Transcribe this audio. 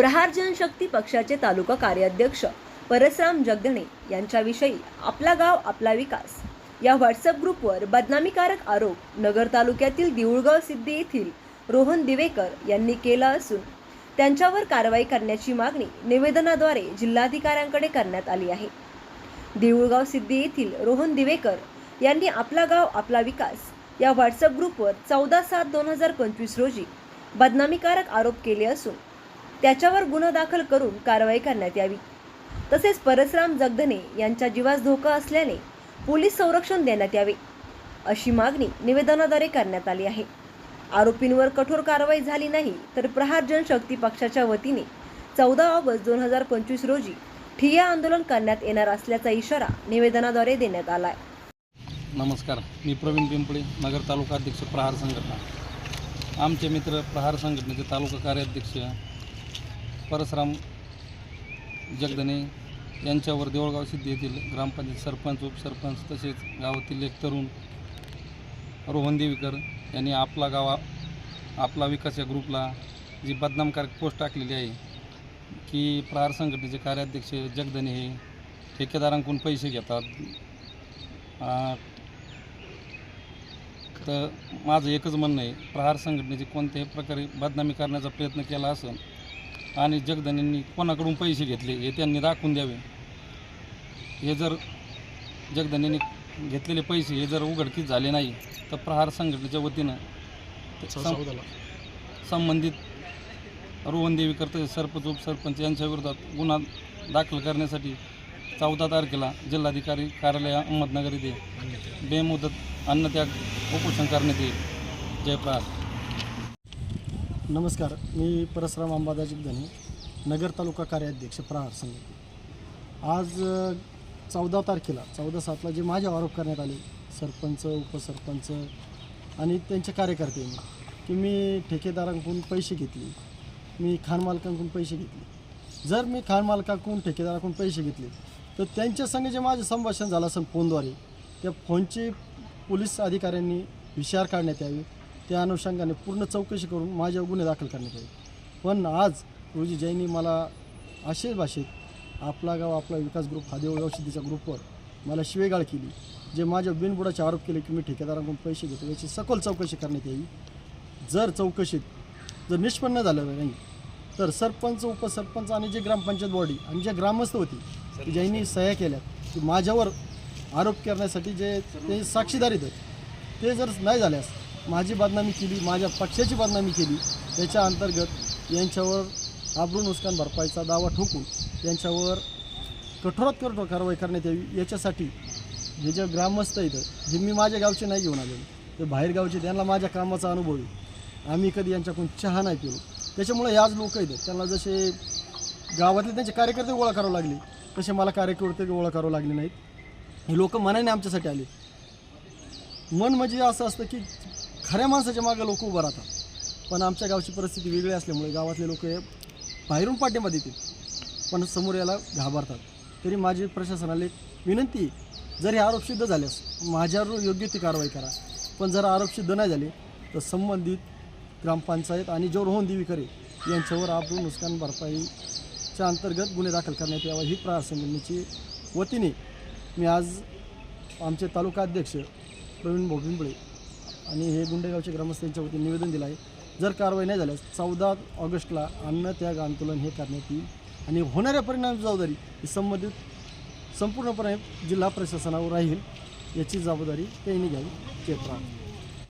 प्रहार जनशक्ती पक्षाचे तालुका कार्याध्यक्ष परसराम जगदणे यांच्याविषयी आपला गाव आपला विकास. या व्हॉट्सअप ग्रुपवर बदनामीकारक आरोप नगर तालुक्यातील दिऊळगाव सिद्धी येथील रोहन दिवेकर यांनी केला असून त्यांच्यावर कारवाई करण्याची मागणी निवेदनाद्वारे जिल्हाधिकाऱ्यांकडे करण्यात आली आहे. देऊळगाव सिद्धी येथील रोहन दिवेकर यांनी आपला गाव आपला विकास या व्हॉट्सअप ग्रुपवर चौदा सात दोन हजार पंचवीस रोजी बदनामीकारक आरोप केले असून त्याच्यावर गुन्हा दाखल करून कारवाई करण्यात यावी. तसेच परसराम जगधने यांच्या जीवास धोका असल्याने पोलीस संरक्षण देण्यात यावे अशी मागणी निवेदनाद्वारे करण्यात आली आहे. आरोपींवर कठोर कारवाई झाली नाही तर प्रहार जनशक्ती पक्षाच्या वतीने चौदा ऑगस्ट दोन हजार पंचवीस रोजी ठिय्या आंदोलन करण्यात येणार असल्याचा इशारा निवेदनाद्वारे देण्यात आला आहे नमस्कार मी प्रवीण पिंपळे नगर तालुका अध्यक्ष प्रहार संघटना. आमचे मित्र प्रहार संघटनेचे तालुका कार्याध्यक्ष परसराम जगदने यांच्यावर देवळगाव सिद्धी येथील ग्रामपंचायत सरपंच उपसरपंच तसेच गावातील एक तरुण रोहन देवीकर यांनी आपला गावा आपला विकास या ग्रुपला जी बदनामकारक पोस्ट टाकलेली आहे की प्रहार संघटनेचे कार्याध्यक्ष जगदने हे ठेकेदारांकडून पैसे घेतात. तर माझं एकच म्हणणं आहे प्रहार संघटनेची कोणत्याही प्रकारे बदनामी करण्याचा प्रयत्न केला असेल आणि जगधनींनी कोणाकडून पैसे घेतले हे त्यांनी दाखवून द्यावे. हे जर जगधनींनी घेतलेले पैसे हे जर उघडकीस झाले नाही तर प्रहार संघटनेच्या वतीनं सं- संबंधित रोहन देवीकर तसेच सरपंच उपसरपंच यांच्या विरोधात गुन्हा दाखल करण्यासाठी चौदा तारखेला जिल्हाधिकारी कार्यालय अहमदनगर येथे बेमुदत अन्नत्याग उपोषण करण्यात येईल. जयप्रहार नमस्कार मी परसराम अंबादाजी धने नगर तालुका कार्याध्यक्ष प्रहार संघ. आज चौदा तारखेला चौदा सातला जे माझे आरोप करण्यात आले सरपंच उपसरपंच आणि त्यांचे कार्यकर्त्यांनी की मी ठेकेदारांकडून पैसे घेतले मी खानमालकांकडून पैसे घेतले. जर मी खानमालकाकडून ठेकेदाराकडून पैसे घेतले तर त्यांच्या संग जे माझं संभाषण झालं असेल फोनद्वारे त्या फोनचे पोलीस अधिकाऱ्यांनी विचार काढण्यात यावी. त्या अनुषंगाने पूर्ण चौकशी करून माझ्यावर गुन्हे दाखल करण्यात येईल. पण आज रोजी जैनी मला असे भाषेत आपला गाव आपला विकास ग्रुप हा देवगाव औषधीच्या ग्रुपवर मला शिवेगाळ केली जे माझ्या बिनबुडाचे आरोप केले की मी ठेकेदारांकडून पैसे घेतो याची सखोल चौकशी करण्यात यावी जर चौकशीत जर निष्पन्न झालं नाही तर सरपंच उपसरपंच आणि जे ग्रामपंचायत बॉडी आणि जे ग्रामस्थ होती ज्यांनी सह्या केल्या की माझ्यावर आरोप करण्यासाठी जे ते साक्षीदारीत आहेत ते जर नाही झाल्यास माझी बदनामी केली माझ्या पक्षाची बदनामी केली त्याच्या अंतर्गत यांच्यावर आबरू नुकसान भरपाईचा दावा ठोकून यांच्यावर कठोरात कठोर कारवाई करण्यात यावी याच्यासाठी हे जे ग्रामस्थ आहेत जे मी माझ्या गावचे नाही घेऊन आलेलो. ते बाहेर गावचे त्यांना माझ्या कामाचा अनुभव आहे. आम्ही कधी यांच्याकडून चहा नाही पिलो. त्याच्यामुळे याच लोक आहेत त्यांना जसे गावातले त्यांचे कार्यकर्ते गोळा करावं लागले तसे मला कार्यकर्ते गोळा करावं लागले नाहीत. हे लोक मनाने आमच्यासाठी आले. मन म्हणजे असं असतं की खऱ्या माणसाच्या मागे लोक उभं राहतात. पण आमच्या गावची परिस्थिती वेगळी असल्यामुळे गावातले लोक बाहेरून पाठिंबा देतील पण समोर याला घाबरतात. तरी माझी प्रशासनाला एक विनंती जर हे आरोप सिद्ध झाल्यास माझ्यावर योग्य ती कारवाई करा. पण जर आरोप सिद्ध नाही झाले तर संबंधित ग्रामपंचायत आणि जो रोहन देवी करे यांच्यावर आपण नुकसान भरपाईच्या अंतर्गत गुन्हे दाखल करण्यात यावा ही प्रहार संघटनेची वतीने मी आज आमचे तालुका अध्यक्ष प्रवीण भोगिंबळे आणि हे गुंडेगावचे ग्रामस्थ यांच्या वतीने निवेदन दिलं आहे. जर कारवाई नाही झाल्यास चौदा ऑगस्टला अन्न त्याग आंदोलन हे करण्यात येईल आणि होणाऱ्या परिणामाची जबाबदारी ही संबंधित संपूर्णपणे जिल्हा प्रशासनावर राहील याची जबाबदारी त्यांनी घ्यावी चेत